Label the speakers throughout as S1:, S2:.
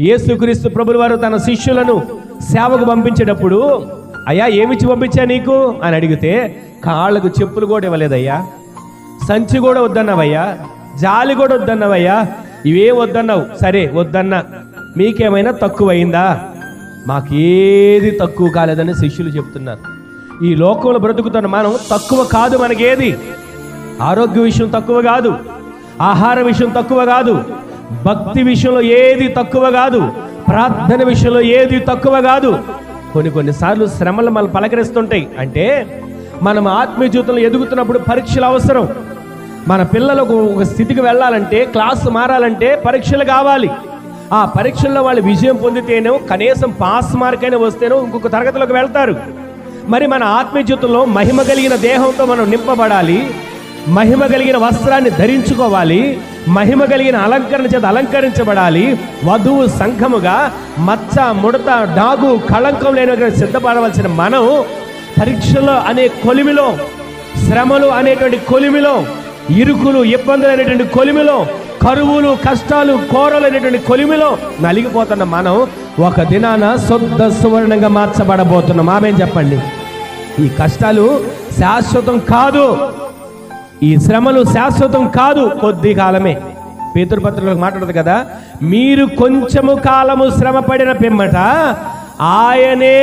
S1: యేసుక్రీస్తు ప్రభులు వారు తన శిష్యులను సేవకు పంపించేటప్పుడు అయ్యా ఏమిచ్చి పంపించా నీకు? అని అడిగితే కాళ్ళకు చెప్పులు కూడా ఇవ్వలేదయ్యా. సంచి కూడా వద్దన్నావయ్యా. జాలి కూడా వద్దన్నావయ్యా. ఇవే వద్దన్నావు. సరే వద్దన్నా. మీకేమైనా తక్కువైందా మాకేది తక్కువ కాలేదని శిష్యులు చెప్తున్నారు. ఈ లోకంలో బ్రతుకుతున్న మనం తక్కువ కాదు మనకేది. ఆరోగ్య విషయం తక్కువ కాదు. ఆహార విషయం తక్కువ కాదు. భక్తి విషయంలో ఏది తక్కువ కాదు ప్రార్థన విషయంలో ఏది తక్కువ కాదు. కొన్ని కొన్నిసార్లు శ్రమలు మనం పలకరిస్తుంటాయి. అంటే మనం ఆత్మీయ జీవితంలో ఎదుగుతున్నప్పుడు పరీక్షలు అవసరం. మన పిల్లలకు ఒక స్థితికి వెళ్ళాలంటే క్లాస్ మారాలంటే పరీక్షలు కావాలి. ఆ పరీక్షల్లో వాళ్ళు విజయం పొందితేనో కనీసం పాస్ మార్క్ అయినా వస్తేనో ఇంకొక తరగతిలోకి వెళ్తారు. మరి మన ఆత్మీయ జీవితంలో మహిమ కలిగిన దేహంతో మనం నింపబడాలి. మహిమ కలిగిన వస్త్రాన్ని ధరించుకోవాలి. మహిమ కలిగిన అలంకరణ చేత అలంకరించబడాలి. వధువు సంఘముగా మచ్చ ముడత డాగు కళంకం లేని సిద్ధపడవలసిన మనం పరీక్షలో అనే కొలిమిలో శ్రమలు అనేటువంటి కొలిమిలో ఇరుకులు ఇబ్బందులు అనేటువంటి కొలిమిలో కరువులు కష్టాలు కోరలు అనేటువంటి కొలిమిలో నలిగిపోతున్న మనం ఒక దినాన శుద్ధ సువర్ణంగా మార్చబడబోతున్నాం. ఆమె చెప్పండి? ఈ కష్టాలు శాశ్వతం కాదు. ఈ శ్రమలు శాశ్వతం కాదు కొద్ది కాలమే. పేతురుపత్రులకు మాట్లాడదు కదా మీరు కొంచెము కాలము శ్రమ పడిన పిమ్మట ఆయనే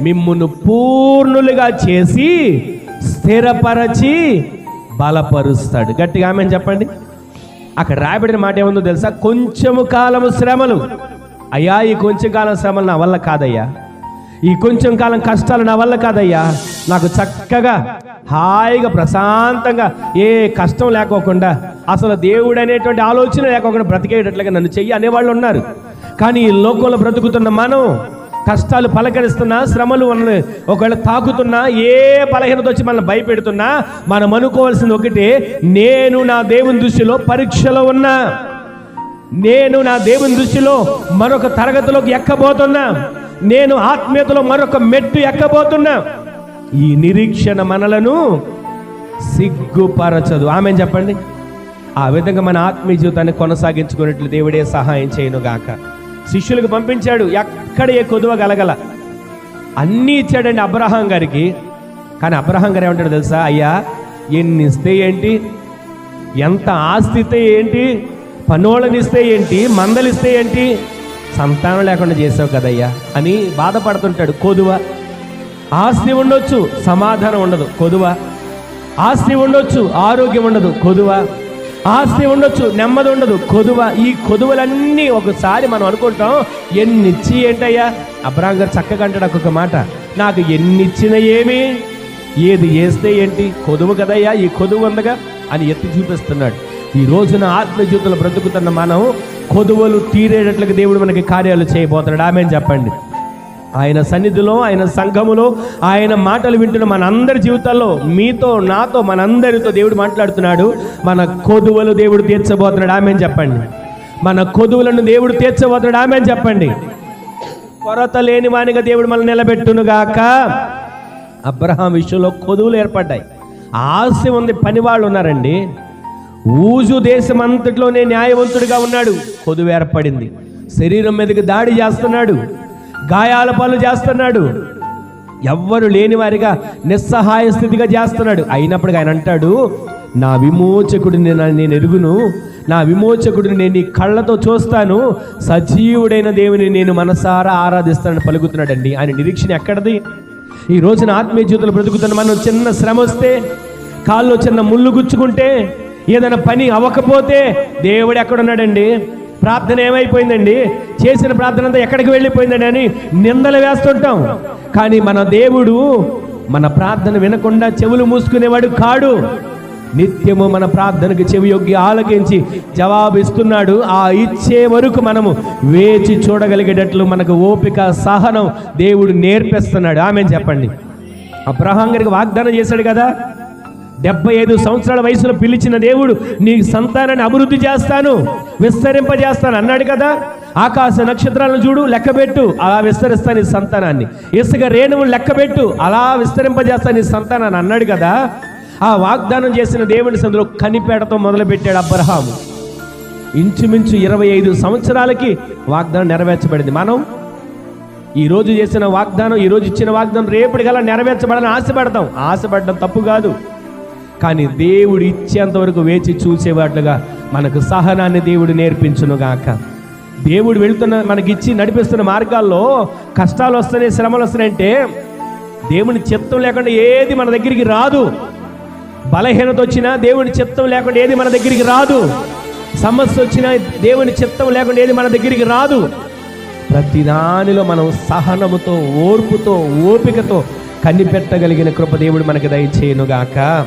S1: మిమ్మును పూర్ణులుగా చేసి స్థిరపరచి బలపరుస్తాడు. గట్టిగా ఆమె చెప్పండి. అక్కడ రాయబడిన మాట ఏముందో తెలుసా? కొంచెము కాలము శ్రమలు. అయ్యా ఈ కొంచెం కాలం శ్రమలు నా వల్ల కాదయ్యా. ఈ కొంచెం కాలం కష్టాలు నా వల్ల కాదయ్యా. నాకు చక్కగా హాయిగా ప్రశాంతంగా ఏ కష్టం లేకోకుండా అసలు దేవుడు అనేటువంటి ఆలోచన లేకోకుండా బ్రతికేటట్లుగా నన్ను చెయ్యి అనేవాళ్ళు ఉన్నారు. కానీ ఈ లోకంలో బ్రతుకుతున్న మనం కష్టాలు పలకరిస్తున్నా శ్రమలు మనల్ని ఒకవేళ తాకుతున్నా ఏ బలహీనత వచ్చి మనల్ని భయపెడుతున్నా మనం అనుకోవాల్సింది ఒకటే నేను నా దేవుని దృష్టిలో పరీక్షలో ఉన్నా. నేను నా దేవుని దృష్టిలో మరొక తరగతిలోకి ఎక్కబోతున్నా. నేను ఆత్మీయతలో మరొక మెట్టు ఎక్కబోతున్నా. ఈ నిరీక్షణ మనలను సిగ్గుపరచదు. ఆమె చెప్పండి? ఆ విధంగా మన ఆత్మీయ జీవితాన్ని కొనసాగించుకున్నట్లు దేవుడే సహాయం చేయను గాక శిష్యులకు పంపించాడు ఎక్కడ ఏ కొదువ గలగల. అన్నీ ఇచ్చాడండి అబ్రహాం గారికి. కానీ అబ్రహాం గారు ఏమంటాడు తెలుసా? అయ్యా ఎన్ని ఇస్తే ఏంటి? ఎంత ఆస్తి ఇస్తే ఏంటి? పనోళ్ళని ఏంటి? మందలిస్తే ఏంటి? సంతానం లేకుండా చేసావు కదయ్యా అని బాధపడుతుంటాడు. కొదువ ఆస్తి ఉండొచ్చు సమాధానం ఉండదు. కొదువ ఆస్తి ఉండొచ్చు ఆరోగ్యం ఉండదు. కొదువ ఆస్తి ఉండొచ్చు నెమ్మది ఉండదు. కొదువ ఈ కొదువలన్నీ ఒకసారి మనం అనుకుంటాం ఎన్ని ఇచ్చి ఏంటయ్యా? అబ్రాహం గారు చక్కగా అంటాడు ఒక్కొక్క మాట. నాకు ఎన్ని ఇచ్చిన ఏమి? ఏది వేస్తే ఏంటి? కొదువు కదయ్యా ఈ కొదువు ఉందగా అని ఎత్తి చూపిస్తున్నాడు. ఈ రోజున ఆత్మజీవితంలో బ్రతుకుతున్న మనం కొదువలు తీరేటట్లుగా దేవుడు మనకి కార్యాలు చేయబోతున్నాడు. ఆమె చెప్పండి. ఆయన సన్నిధిలో ఆయన సంఘములో ఆయన మాటలు వింటున్న మనందరి జీవితాల్లో మీతో నాతో మనందరితో దేవుడు మాట్లాడుతున్నాడు. మన కొదువలు దేవుడు తీర్చబోతున్నాడు. ఆమె చెప్పండి. మన కొదువులను దేవుడు తీర్చబోతున్నాడు. ఆమె చెప్పండి. కొరత లేని వానిగా దేవుడు మనల్ని నిలబెట్టునుగాక. అబ్రహాం విషయంలో కొదువులు ఏర్పడ్డాయి. ఆశ ఉంది పని వాళ్ళు ఉన్నారండి. ఊజు దేశం అంతట్లోనే న్యాయవంతుడిగా ఉన్నాడు. కొదువు ఏర్పడింది శరీరం మీదకి దాడి చేస్తున్నాడు. గాయాల పాలు చేస్తున్నాడు. ఎవ్వరు లేని వారిగా నిస్సహాయ స్థితిగా చేస్తున్నాడు. అయినప్పటికీ ఆయన అంటాడు నా విమోచకుడిని నేను ఎరుగును. నా విమోచకుడిని నేను నీ కళ్ళతో చూస్తాను. సజీవుడైన దేవుని నేను మనసారా ఆరాధిస్తానని పలుకుతున్నాడండి. ఆయన నిరీక్షణ ఎక్కడది? ఈ రోజున ఆత్మీయ జీవితంలో బ్రతుకుతున్న మనం చిన్న శ్రమ వస్తే కాల్లో చిన్న ముళ్ళు గుచ్చుకుంటే ఏదైనా పని అవ్వకపోతే దేవుడు ఎక్కడున్నాడండి? ప్రార్థన ఏమైపోయిందండి? చేసిన ప్రార్థన అంతా ఎక్కడికి వెళ్ళిపోయిందండి అని నిందలు వేస్తుంటాం. కానీ మన దేవుడు మన ప్రార్థన వినకుండా చెవులు మూసుకునేవాడు కాడు. నిత్యము మన ప్రార్థనకు చెవి యొగ్గి ఆలకించి జవాబు ఇస్తున్నాడు. ఆ ఇచ్చే వరకు మనము వేచి చూడగలిగేటట్లు మనకు ఓపిక సహనం దేవుడు నేర్పిస్తున్నాడు. ఆమె చెప్పండి. అబ్రహాం గారికి వాగ్దానం చేశాడు కదా? డెబ్బై ఐదు సంవత్సరాల వయసులో పిలిచిన దేవుడు నీ సంతానాన్ని అభివృద్ధి చేస్తాను విస్తరింపజేస్తాను అన్నాడు కదా. ఆకాశ నక్షత్రాలను చూడు లెక్కబెట్టు అలా విస్తరిస్తాను నీ సంతానాన్ని. ఇసుక రేణువులు లెక్కబెట్టు అలా విస్తరింపజేస్తాను నీ సంతానాన్ని అన్నాడు కదా. ఆ వాగ్దానం చేసిన దేవుని సందులో కనిపెడతో మొదలుపెట్టాడు అబ్రహాము. ఇంచుమించు ఇరవై ఐదు సంవత్సరాలకి వాగ్దానం నెరవేర్చబడింది. మనం ఈరోజు చేసిన వాగ్దానం ఈ రోజు ఇచ్చిన వాగ్దానం రేపటి గల నెరవేర్చబడని ఆశపడతాం. ఆశపడడం తప్పు కాదు. కానీ దేవుడు ఇచ్చేంత వరకు వేచి చూసేవాట్లుగా మనకు సహనాన్ని దేవుడు నేర్పించును గాక. దేవుడు వెళుతున్న మనకిచ్చి నడిపిస్తున్న మార్గాల్లో కష్టాలు వస్తున్నాయి శ్రమలు వస్తున్నాయంటే దేవుని చిత్తం లేకుండా ఏది మన దగ్గరికి రాదు. బలహీనత వచ్చినా దేవుని చిత్తం లేకుండా ఏది మన దగ్గరికి రాదు. సమస్య వచ్చినా దేవుని చిత్తం లేకుండా ఏది మన దగ్గరికి రాదు. ప్రతి దానిలో మనం సహనముతో ఓర్పుతో ఓపికతో కనిపెట్టగలిగిన కృప దేవుడు మనకి దయచేయునుగాక